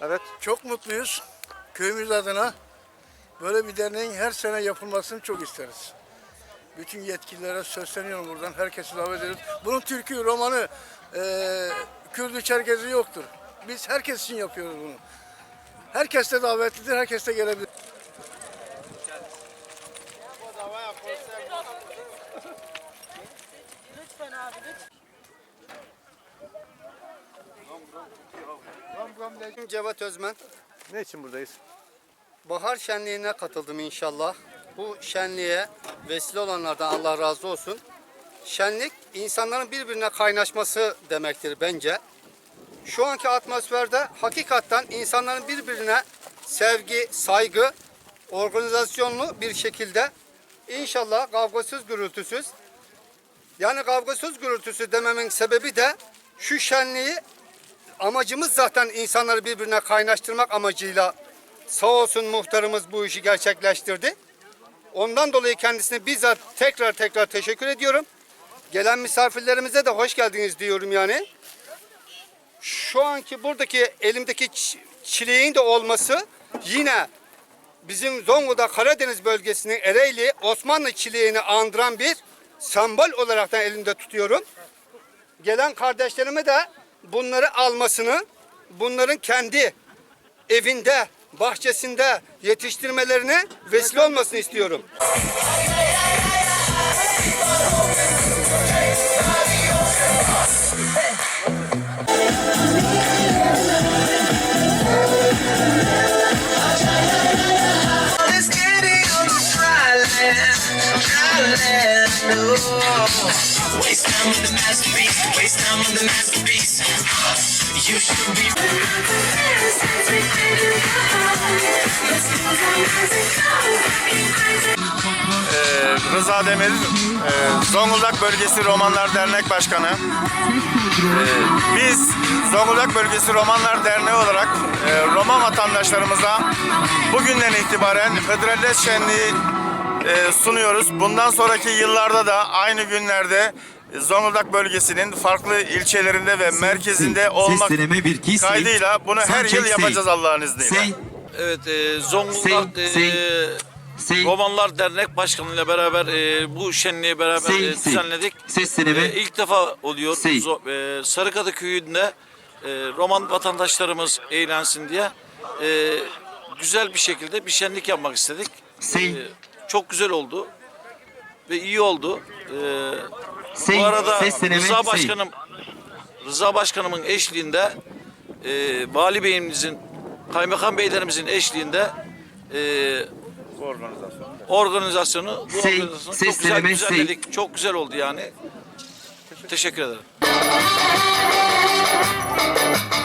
Evet. Çok mutluyuz. Köyümüz adına böyle bir derneğin her sene yapılmasını çok isteriz. Bütün yetkililere sesleniyorum buradan. Herkesi davet ediyoruz. Bunun türkü, romanı, eee Kürdü, Çerkezi yoktur. Biz herkes için yapıyoruz bunu. Herkes de davetlidir, herkes de gelebilir. Cevat Özmen. Ne için buradayız? Bahar şenliğine katıldım inşallah. Bu şenliğe vesile olanlardan Allah razı olsun. Şenlik insanların birbirine kaynaşması demektir bence. Şu anki atmosferde hakikaten insanların birbirine sevgi, saygı, organizasyonlu bir şekilde inşallah kavgasız gürültüsüz yani kavgasız gürültüsü dememin sebebi de şu şenliği amacımız zaten insanları birbirine kaynaştırmak amacıyla sağ olsun muhtarımız bu işi gerçekleştirdi. Ondan dolayı kendisine bizzat tekrar tekrar teşekkür ediyorum. Gelen misafirlerimize de hoş geldiniz diyorum yani. Şu anki buradaki elimdeki çileğin de olması yine bizim Zonguldak Karadeniz bölgesinin Ereğli Osmanlı çileğini andıran bir sembol olarak da elimde tutuyorum. Gelen kardeşlerime de bunları almasını, bunların kendi evinde, bahçesinde yetiştirmelerine vesile olmasını istiyorum. Waste time with the masterpiece, waste time with the masterpiece. You should be. Ee, Rıza Demir, e, Zonguldak Bölgesi Romanlar Dernek Başkanı. Ee, biz Zonguldak Bölgesi Romanlar Derneği olarak e, Roman vatandaşlarımıza bugünden itibaren Federalist Şenliği sunuyoruz. Bundan sonraki yıllarda da aynı günlerde Zonguldak bölgesinin farklı ilçelerinde ve merkezinde olmak kaydıyla bunu her yıl yapacağız. Allah'ın izniyle. Evet, e, Zonguldak e. Romanlar Dernek Başkanı ile beraber e, bu şenliği beraber Say, e, düzenledik. Ses deneme. E, ilk defa oluyor. E, Sarıkadı köyünde e, Roman vatandaşlarımız eğlensin diye e, güzel bir şekilde bir şenlik yapmak istedik. Say. E, çok güzel oldu ve iyi oldu. E, Say, bu arada ses deneme, Rıza say. Başkanım Rıza Başkanımın eşliğinde e, Vali Beyimizin Kaymakam Beylerimizin eşliğinde e, organizasyonu bu Say, organizasyonu çok güzel say. düzenledik. Çok güzel oldu yani. Teşekkür ederim.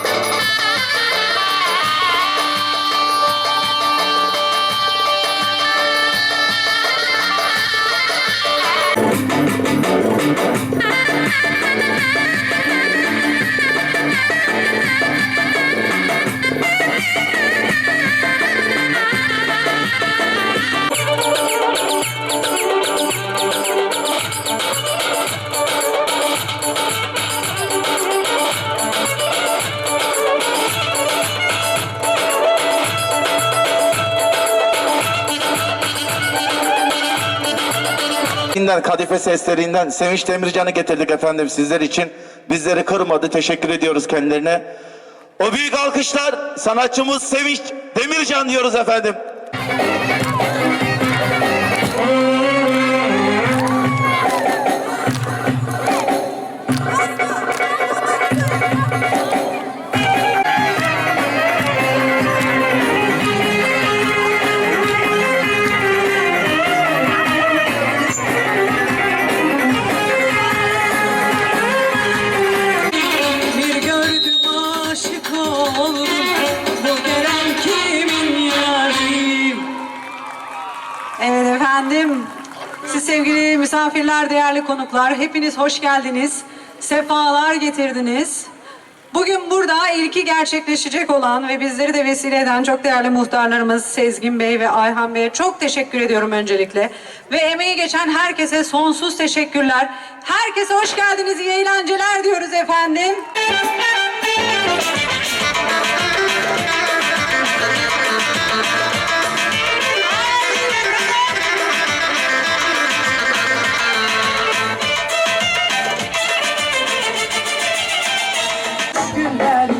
Inden kadife seslerinden Sevinç Demircan'ı getirdik efendim sizler için. Bizleri kırmadı. Teşekkür ediyoruz kendilerine. O büyük alkışlar sanatçımız Sevinç Demircan diyoruz efendim. Efendim Siz sevgili misafirler, değerli konuklar Hepiniz hoş geldiniz Sefalar getirdiniz Bugün burada ilki gerçekleşecek olan ve bizleri de vesile eden çok değerli muhtarlarımız Sezgin Bey ve Ayhan Bey'e çok teşekkür ediyorum öncelikle. Ve emeği geçen herkese sonsuz teşekkürler. Herkese hoş geldiniz, iyi eğlenceler diyoruz efendim. günler